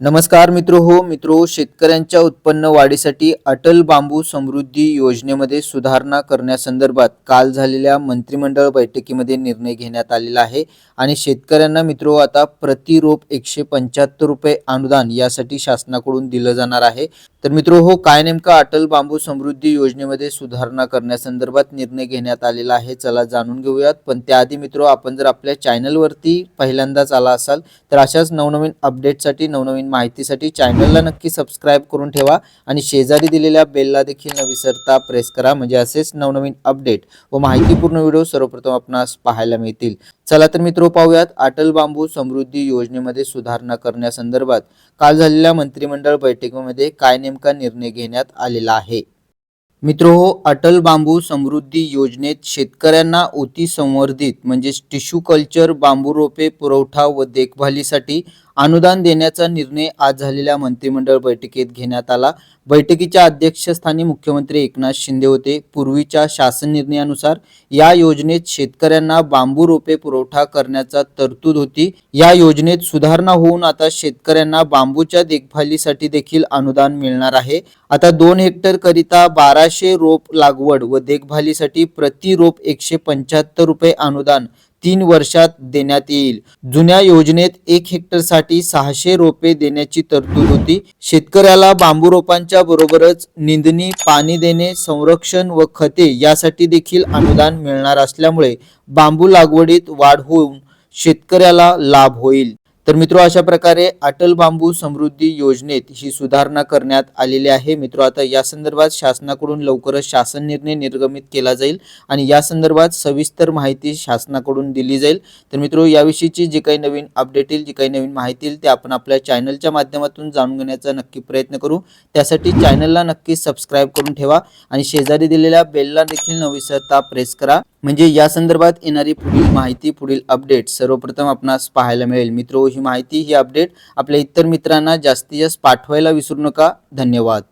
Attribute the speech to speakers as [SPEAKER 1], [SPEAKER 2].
[SPEAKER 1] नमस्कार मित्र हो मित्रो शेतकऱ्यांच्या उत्पन्न वाढीसाठी अटल बांबू समृद्धी योजनेमध्ये सुधारणा करण्यासंदर्भात काल झालेल्या मंत्रिमंडळ बैठकीमध्ये निर्णय घेण्यात आलेला आहे. आणि शेतकऱ्यांना मित्रो आता प्रतिरोप एकशे पंच्याहत्तर रुपये अनुदान यासाठी शासनाकडून दिलं जाणार आहे. तर मित्रो हो काय नेमका अटल बांबू समृद्धी योजनेमध्ये सुधारणा करण्यासंदर्भात निर्णय घेण्यात आलेला आहे चला जाणून घेऊयात. पण त्याआधी मित्रो आपण जर आपल्या चॅनलवरती पहिल्यांदाच आला असाल तर अशाच नवनवीन अपडेटसाठी नवनवीन माहितीसाठी चॅनलला नक्की सबस्क्राईब करून ठेवा आणि शेजारी दिलेल्या बेलला देखील न विसरता प्रेस करा म्हणजे असेच नवनवीन अपडेट व माहितीपूर्ण व्हिडिओ सर्वप्रथम आपणास पाहायला मिळतील. चला तर मित्रो पाहूयात अटल बांबू समृद्धी योजनेमध्ये सुधारणा करण्यासंदर्भात काल झालेल्या मंत्रिमंडळ बैठकीमध्ये काय नेमका निर्णय घेण्यात आलेला आहे? मित्रो हो अटल बांबू समृद्धी योजनेत शेतकऱ्यांना उती संवर्धित म्हणजेच टिश्यू कल्चर बांबू रोपे पुरवठा व देखभालीसाठी अनुदान देण्याचा निर्णय आज झालेल्या मंत्रिमंडळ बैठकीत घेण्यात आला. बैठकीच्या अध्यक्षस्थानी मुख्यमंत्री एकनाथ शिंदे होते. पूर्वीच्या शासन निर्णयानुसार या योजनेत शेतकऱ्यांना बांबू रोपे पुरवठा करण्याचा तरतूद होती. या योजनेत सुधारणा होऊन आता शेतकऱ्यांना बांबूच्या देखभालीसाठी देखील अनुदान मिळणार आहे. आता दोन हेक्टर करिता बाराशे रोप लागवड व देखभालीसाठी प्रति रोप एकशे पंच्याहत्तर रुपये अनुदान तीन वर्षात देण्यात येईल. जुन्या योजनेत एक हेक्टरसाठी सहाशे रोपे देण्याची तरतूद होती. शेतकऱ्याला बांबू रोपांच्या बरोबरच निंदणी पाणी देणे संरक्षण व खते यासाठी देखील अनुदान मिळणार असल्यामुळे बांबू लागवडीत वाढ होऊन शेतकऱ्याला लाभ होईल. तर मित्रो अशा प्रकारे अटल बांबू समृद्धी योजनेत ही सुधारणा करण्यात आलेली आहे. मित्रो आता या संदर्भात शासनाकडून लवकरच शासन निर्णय निर्गमित केला जाईल आणि या संदर्भात सविस्तर माहिती शासनाकडून दिली जाईल. तर मित्रो याविषयीची जी काही नवीन अपडेट येईल जी काही नवीन माहिती येईल ते आपण आपल्या चॅनलच्या माध्यमातून जाणून घेण्याचा नक्की प्रयत्न करू. त्यासाठी चॅनलला नक्की सबस्क्राईब करून ठेवा आणि शेजारी दिलेल्या बेलला देखील न विसरता प्रेस करा. म्हणजे या संदर्भात येणारी पुढील माहिती पुढील अपडेट सर्वप्रथम आपणास पाहायला मिळेल. मित्रो ही माहिती ही अपडेट आपल्या इतर मित्रांना जास्तीत जास्त पाठवायला विसरू नका. धन्यवाद.